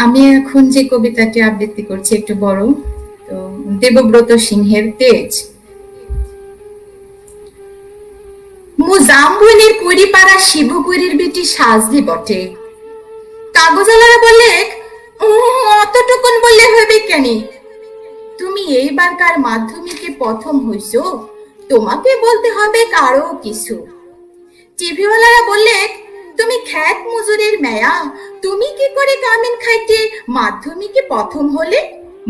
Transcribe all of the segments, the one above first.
আমি এখন যে কবিতাটি আবৃত্তি করছি একটু বড় তো দেবব্রত সিংহের তেজ। মু জাম্বুনির কুড়িপাড়া শিবপুরীর বেটি সাজলি বটে। কাগজালারা "উহ, অতটুকুন বললে হবে কেন? তুমি এইবারকার মাধ্যমিকে প্রথম হইছ? তোমাকে বলতে হবে কারও কিছু। টিভিওয়ালারা বললে তুমি খ্যাত মজুরের মেয়া, তুমি কি করে কামিন খাইতে? মাধ্যমিকে প্রথম হলে?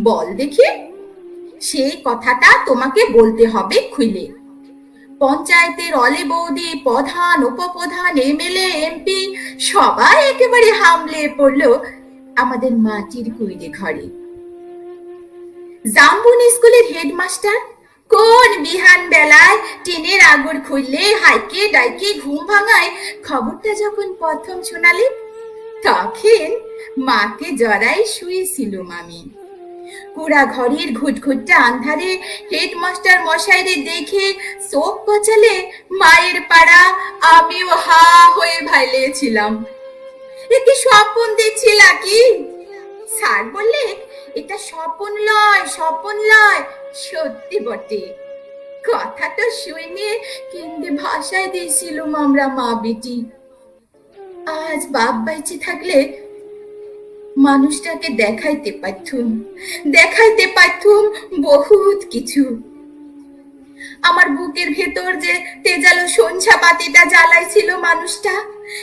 বল দেখি। সেই কথাটা তোমাকে বলতে হবে খুলে পঞ্চায়েতের অলে বৌদি, প্রধান, উপপ্রধান, এমএলএ, এমপি, সবাই একেবারে হামলে পড়ল আমাদের মাটির কুইরে ঘরে। জাম্বুন স্কুলের হেডমাস্টার কোন বিহান বেলায় টিনের আগুন খুললে হাইকে ডাইকে ঘুম ভাঙায়? খবরটা যখন প্রথম শোনালে, তখন মাকে জড়াই শুয়েছিলুম আমি। পুরা ঘরের ঘুটঘুটটা আন্ধারে হেডমাস্টার মশাইরে দেখে চোখ কচালে মায়ের পাড়া, আমিও হা হয়ে ভাইলেছিলাম। একে স্বপন দেখছিল কি? স্যার বললে, এটা স্বপন লয় স্বপন লয়। সত্যি বটে। কথা তো শুনে কিন্তু ভাষায় দিয়েছিলুম আমরা মা বেটি। আজ বাপ বাইচে থাকলে মানুষটাকে দেখাইতে পারতুম দেখাইতে পারতুম বহুত কিছু। আমার বুকের ভেতর যে তেজালো সঞ্ঝা পাতিটা জ্বালাইছিল মানুষটা,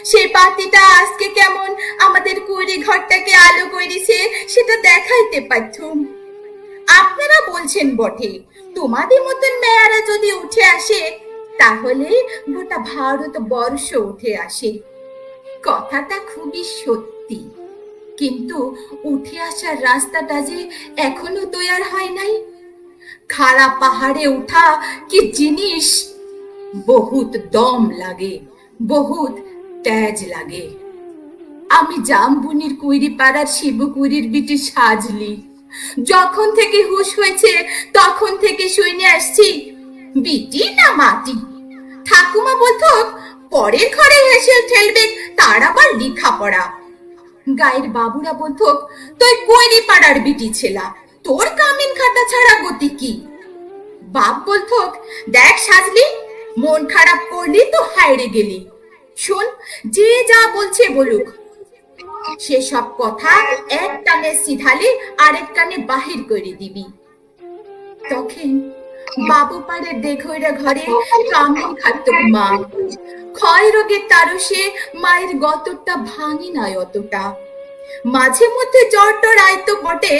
সেই পাতিটা আজকে কেমন আমাদের কুড়ি ঘরটাকে আলো করেছে, সেটা দেখাইতে পারতুম। আপনারা বলছেন বটে, তোমাদের মতন মেয়ারা যদি উঠে আসে, তাহলে গোটা ভারত বর্ষ উঠে আসে। কথাটা খুবই সত্যি। কিন্তু উঠে আসার রাস্তাটা যে এখনও তৈয়ার হয় নাই। খাড়া পাহাড়ে উঠা কি জিনিস? বহুত দম লাগে, বহুত তেজ লাগে। আমি জামবুনির কুইরি পাড়ার শিবকুইরির বিটি সাজলি। যখন থেকে হুশ হয়েছে, তখন থেকে শুনে আসছি। বিটি না মাটি? ঠাকুমা বলতো, পরের ঘরে হেসেল ঠেলবে, তার আবার লেখাপড়া। গায়ের বাবুরা বলতো, তুই কইরি পাড়ার বিটি ছেলা, তোর কামিন খাটা ছাড়া গতি কি? বাপ বলতো, দেখ সাজলি, মন খারাপ করলি তো হাইরে গেলি। শোন, যে যা বলছে বলুক সেসব কথা এক টানে সিধালে আরেক কানে বাহির করে দিবি। তখন বাবু পাড়ের দেখইরা ঘরে কামিন খাটত মা। ক্ষয় রোগের তারসে মায়ের গতরটা ভাঙি নাই অতটা। মাঝে মধ্যে জ্বর টর আইতো বটে।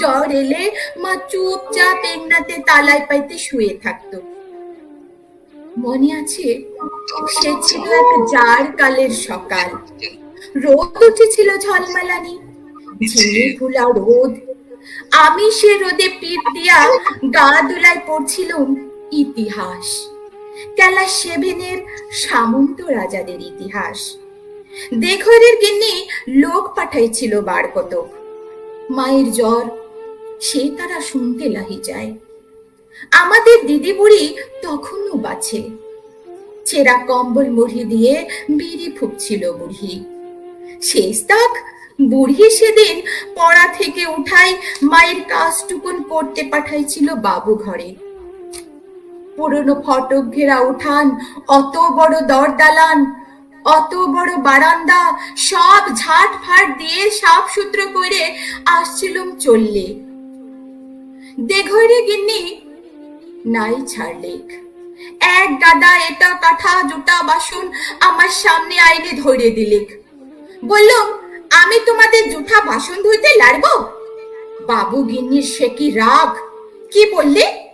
জ্বর এলে মা চুপচাপ এগনাতে তালায় পাইতে শুয়ে থাকতো। মনে আছে, সে ছিল এক জার কালের সকাল। রোদ উঠেছিল ঝলমালানি। ঝিলে ফুলা রোদ। আমি সে রোদে পিঠ দিয়া গা দুলায় পড়ছিলাম ইতিহাস। কেলা সেভেনের সামন্ত রাজাদের ইতিহাস। দেখরের গিন্নি লোক পাঠাইছিল বার কত মায়ের জ্বর সে তারা শুনতে লাহি যায়। আমাদের দিদি বুড়ি তখনও বাছে। ছেঁড়া কম্বল মুড়ি দিয়ে বিড়ি ফুকছিল বুড়ি। শেষ তাক বুড়ি সেদিন পড়া থেকে উঠাই মায়ের কাজটুকুন করতে পাঠাইছিল বাবু ঘরে। পুরনো ফটক ঘেরা উঠান, অত বড় দর দালান অত বড় বারান্দা, সব ঝাট ফাট দিয়ে সাফ সূত্র করে আসছিলুম চললে। দেঘরে গিন্নি, নাই ছাড়লেক এক দাদা এটা কাঠা জুটা বাসন আমার সামনে আইনে ধরে দিলেক বললাম আমি তোমাদের জুঠা বাসন ধুইতে লাড়বো? বাবু গিন্নির সে কি রাগ? কি বললে?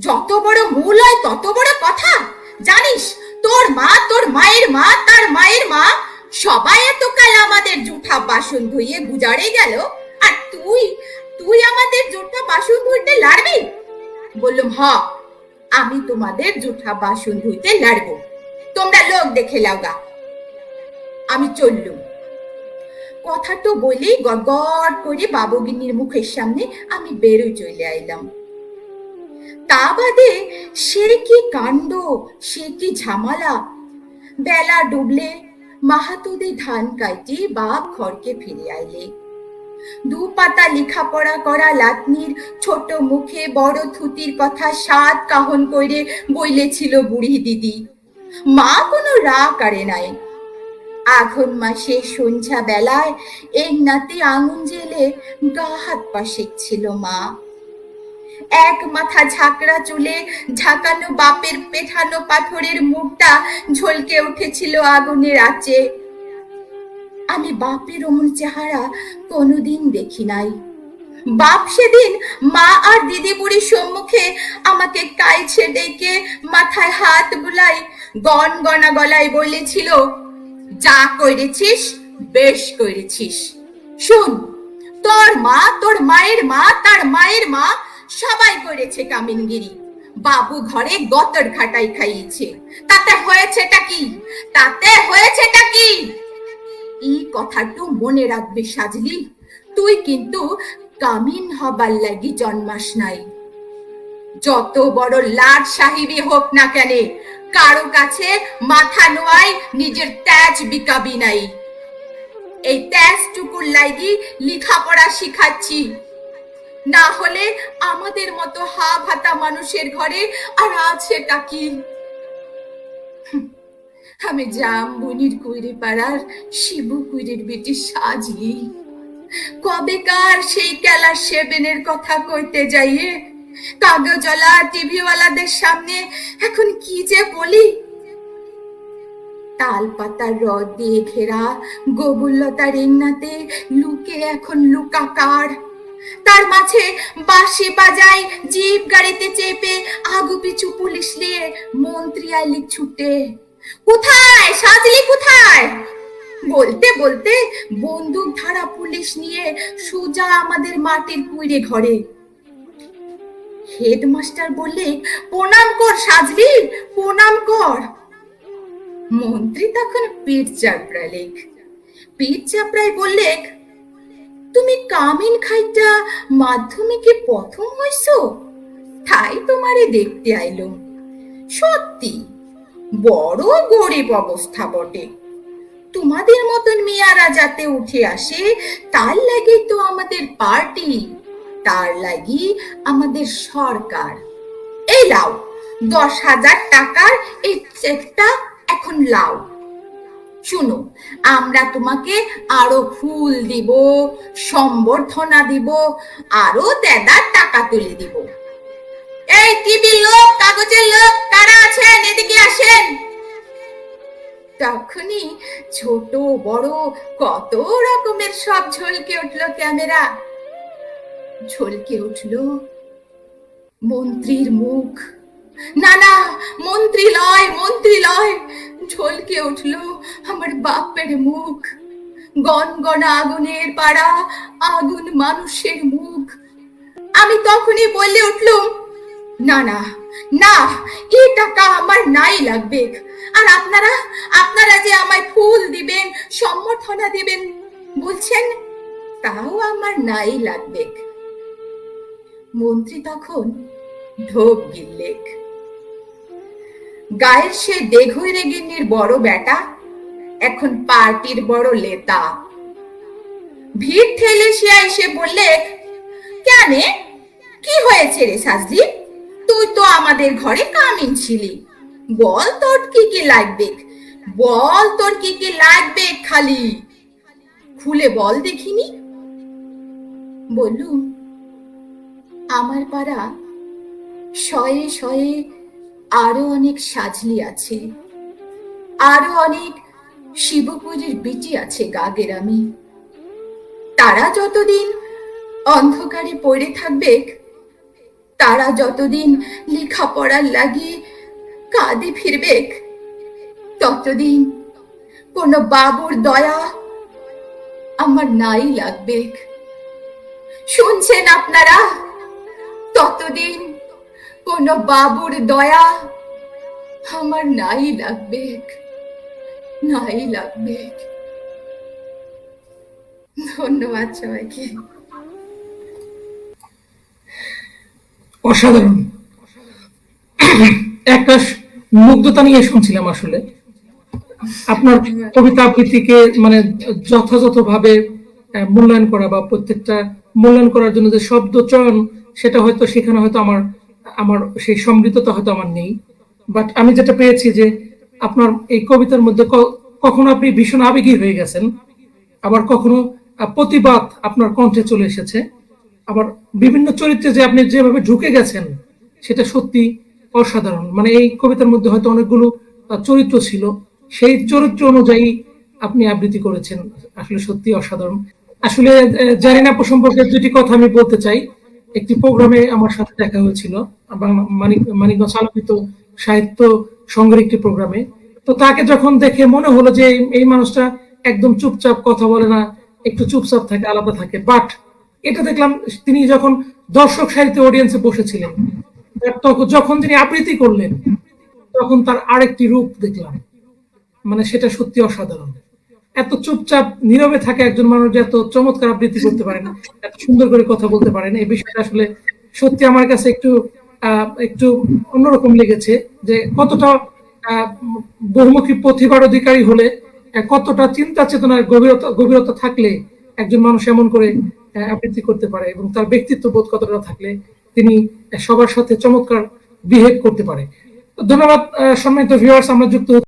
যত বড় মূল হয় তত বড় কথা। জানিস, তোর মা, তোর মায়ের মা, তার মায়ের মা, সবাই এত কাল আমাদের জুঠা বাসন ধুইয়ে গুজারে গেল। আর তুই তুই আমাদের জুঠা বাসন ধুইতে লাড়বি? বললাম, হ, আমি তোমাদের জুঠা বাসন ধুইতে লাড়বো। তোমরা লোক দেখে লাওগা আমি চললুম। কথা তো বলেই গড় করে বাবুগিনীর মুখের সামনে আমি বেরোয় চলে আইলাম। তা বাদে সে কি কাণ্ড, সে কি ঝামালা? বেলা ডুবলে মাহাতুদে ধান কাইটি বাপ ঘরকে ফিরে আইলে। দু পাতা লেখাপড়া করা লাতনির ছোট মুখে বড় থুতির কথা সাত কাহন কইরে বইলেছিল বুড়ি দিদি। মা কোনো রা করে নাই। আঘন মাসে সন্ধ্যা বেলায় এই নাতি আঙুন জেলে গা হাত পা ছিল মা। এক মাথা ঝাঁকড়া চুলে ঝাঁকানো বাপের পেঠানো পাথরের মুখটা ঝলকে উঠেছিল আগুনের আঁচে আমি বাপের অমন চেহারা কোনোদিন দেখি নাই। বাপ সেদিন মা আর দিদি বুড়ির সম্মুখে আমাকে কাইছে ডেকে মাথায় হাত বুলাই গন গনা গলায় বলেছিল যা করেছিস, বেশ করেছিস। শুন, তোর মা, তোর মায়ের মা, তার মায়ের মা সবাই করেছে কামিনগিরি। বাবু ঘরে গতর খাটাই খাইয়েছে। তাতে হয়েছেটা কি? তাতে হয়েছেটা কি? এই কথাটু মনে রাখবে সাজলি। তুই কিন্তু কামিন হবার লাগি জন্মাস নাই। যত বড় লাট সাহিবি হোক না কেন, কারও কাছে মাথা নোয়াই নিজের তেজ বিকাবি নাই। এই তেজ টুকুর লাগি লেখাপড়া শিখাচ্ছি। না হলে আমাদের মতো হা ভাতা মানুষের ঘরে আর আছেটা কি? আমি জাম বনির কুইরে পাড়ার শিবু কুইরের বেটি সাজলি কবেকার সেই কেলা সেবেনের কথা কইতে যাইয়ে কাগজওয়ালা, টিভিওয়ালাদের সামনে এখন কি যে বলি? তাল পাতার রদ দিয়ে ঘেরা গোবুল্লতা রেন্নাতে লুকে এখন লুকাকার। তার মাঝে বাঁশি বাজাই জিপ গাড়িতে চেপে আগু পিছু পুলিশ নিয়ে মন্ত্রী আইলি ছুটে। কোথায়? সাজলি কোথায়? বলতে বলতে বন্দুক ধারা পুলিশ নিয়ে সোজা আমাদের মাটির কুইরে ঘরে। হেডমাস্টার বললে, প্রণাম কর সাজলি প্রণাম কর। মন্ত্রী তখন পিঠ চাপড়ালেক পিঠ চাপড়াই বললে, তুমি কামিন খাইটা মাধ্যমিকে প্রথম হইছ? তাই তোমারে দেখতে আইলো সত্যি, বড় গরিব অবস্থা বটে। তোমাদের মতন মেয়ারা যাতে উঠে আসে, তার লাগি তো আমাদের পার্টি। তার লাগি আমাদের সরকার। এই লাও দশ হাজার টাকার এই চেকটা এখন লাও শুনো, আমরা তোমাকে আরও ফুল দিব, সম্বর্ধনা দিব, আরও দেদার টাকা তুলে দিব। এই টিভির লোক, কাগজের লোক, কারা আছেন? এদিকে আসেন। তখনই ছোট, বড়, কত রকমের সব ঝলকে উঠল ক্যামেরা। ঝলকে উঠল মন্ত্রীর মুখ। না না, মন্ত্রী লয় মন্ত্রী লয়, ঝলকে উঠল আমার বাপের মুখ। গনগনা আগুনের পাড়া, আগুন মানুষের মুখ। আমি তখনই বলে উঠলুম, না না না, এ টাকা আমার নাই লাগবে। আর আপনারা আপনারা যে আমায় ফুল দিবেন, সম্বর্ধনা দিবেন, বলছেন, তাও আমার নাই লাগবে। মন্ত্রী তখন ঢোক গিল্লেক গায়ের সে দেঘই রেগিনীর বড় বেটা এখন পার্টির বড় লেতা। ভিড় ঠেলে সে এসে বললে, কেনে, কি হয়েছে রে সাজলি? তুই তো আমাদের ঘরে কামিন ছিলি। বল তোর কি কি লাগবে? বল তোর কি কি লাগবে খালি। খুলে বল দেখিনি? বললুম আমার পাড়া শয়ে শয়ে আরও অনেক সাজলি আছে। আরও অনেক শিবপুরীর বিটি আছে গা গেরামে তারা যতদিন অন্ধকারে পড়ে থাকবে, তারা যতদিন লেখাপড়ার লাগি কাঁদে ফিরবে, ততদিন কোন বাবুর দয়া আমার নাই লাগবে। শুনছেন আপনারা? ততদিন কোন বাবুর দয়া আমার নাই লাগবে। নাই লাগবে। ধন্যবাদ সবাইকে। অসাধারণ। একটা মুগ্ধতা নিয়ে শুনছিলাম আসলে। আপনার কবিতা আবৃত্তিকে মানে যথাযথভাবে মূল্যায়ন করা বা প্রত্যেকটা মূল্যায়ন করার জন্য যে শব্দ চয়ন সেটা হয়তো সেখানে হয়তো আমার আমার সেই সমৃদ্ধতা হয়তো আমার নেই। বাট আমি যেটা পেয়েছি যে আপনার এই কবিতার মধ্যে কখনো আপনি ভীষণ আবেগী হয়ে গেছেন। আবার কখনো প্রতিবাদ আপনার কণ্ঠে চলে এসেছে। আবার বিভিন্ন চরিত্রে যে আপনি যেভাবে ঢুকে গেছেন, সেটা সত্যি অসাধারণ। মানে এই কবিতার মধ্যে হয়তো অনেকগুলো চরিত্র ছিল। সেই চরিত্র অনুযায়ী আপনি আবৃত্তি করেছেন। আসলে সত্যি অসাধারণ। আসলে আপু সম্পর্কে দুটি কথা আমি বলতে চাই। একটি প্রোগ্রামে আমার সাথে দেখা হয়েছিল। মানিকগঞ্জ আলোকিত সাহিত্য সংঘের একটি প্রোগ্রামে। তো তাকে যখন দেখে মনে হলো যে এই- মানুষটা একদম চুপচাপ কথা বলে না, একটু চুপচাপ থাকে, আলাদা থাকে বাট এটা দেখলাম তিনি যখন দর্শক সাহিত্য অডিয়েন্সে বসেছিলেন তখন যখন তিনি আবৃত্তি করলেন, তখন তার আরেকটি রূপ দেখলাম। মানে সেটা সত্যি অসাধারণ। এত চুপচাপ, নীরবে থাকে একজন মানুষ যে এত চমৎকার আবৃত্তি করতে পারেন এত সুন্দর করে কথা বলতে পারেন এই বিষয়টা আসলে সত্যি আমার কাছে একটু একটু অন্যরকম লেগেছে যে কতটা বহুমুখী প্রতিভার অধিকারী হলে কতটা চিন্তা চেতনার গভীরতা গভীরতা থাকলে একজন মানুষ এমন করে আবৃত্তি করতে পারে এবং তার ব্যক্তিত্ব বোধ কতটা থাকলে তিনি সবার সাথে চমৎকার বিহেভ করতে পারে। ধন্যবাদ সম্মানিত ভিউয়ার্স আমরা যুক্ত